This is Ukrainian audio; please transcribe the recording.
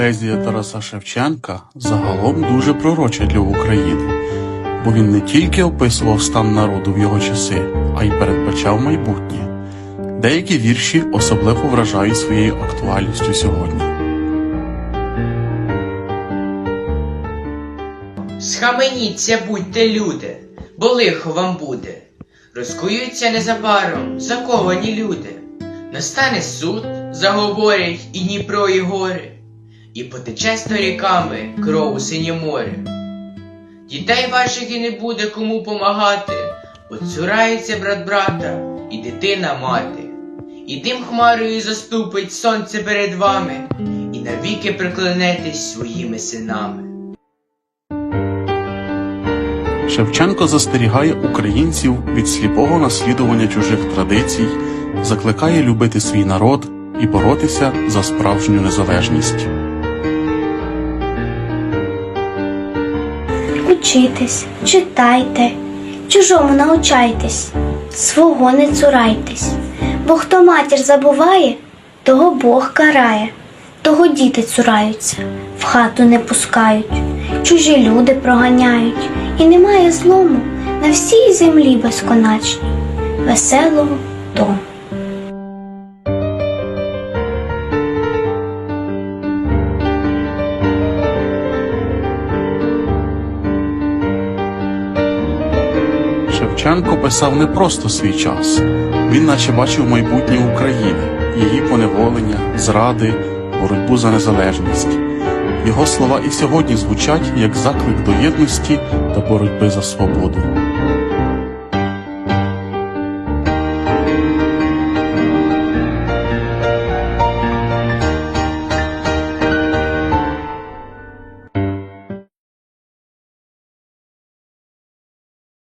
Поезія Тараса Шевченка загалом дуже пророча для України, бо він не тільки описував стан народу в його часи, а й передбачав майбутнє. Деякі вірші особливо вражають своєю актуальністю сьогодні. Схаменіться, будьте люди, бо лихо вам буде. Розкуються незабаром заковані люди. Настане суд, заговорять і Дніпро, і гори, і потече сторіками кров у синє море. Дітей ваших і не буде кому помагати, бо цурається брат брата і дитина мати. І дим хмарою заступить сонце перед вами, і навіки приклонетесь своїми синами. Шевченко застерігає українців від сліпого наслідування чужих традицій, закликає любити свій народ і боротися за справжню незалежність. Учитесь, читайте, чужому научайтесь, свого не цурайтесь, бо хто матір забуває, того Бог карає, того діти цураються, в хату не пускають, чужі люди проганяють, і немає злому на всій землі безконачній, веселого дому. Шевченко писав не просто свій час, він наче бачив майбутнє України, її поневолення, зради, боротьбу за незалежність. Його слова і сьогодні звучать як заклик до єдності та боротьби за свободу.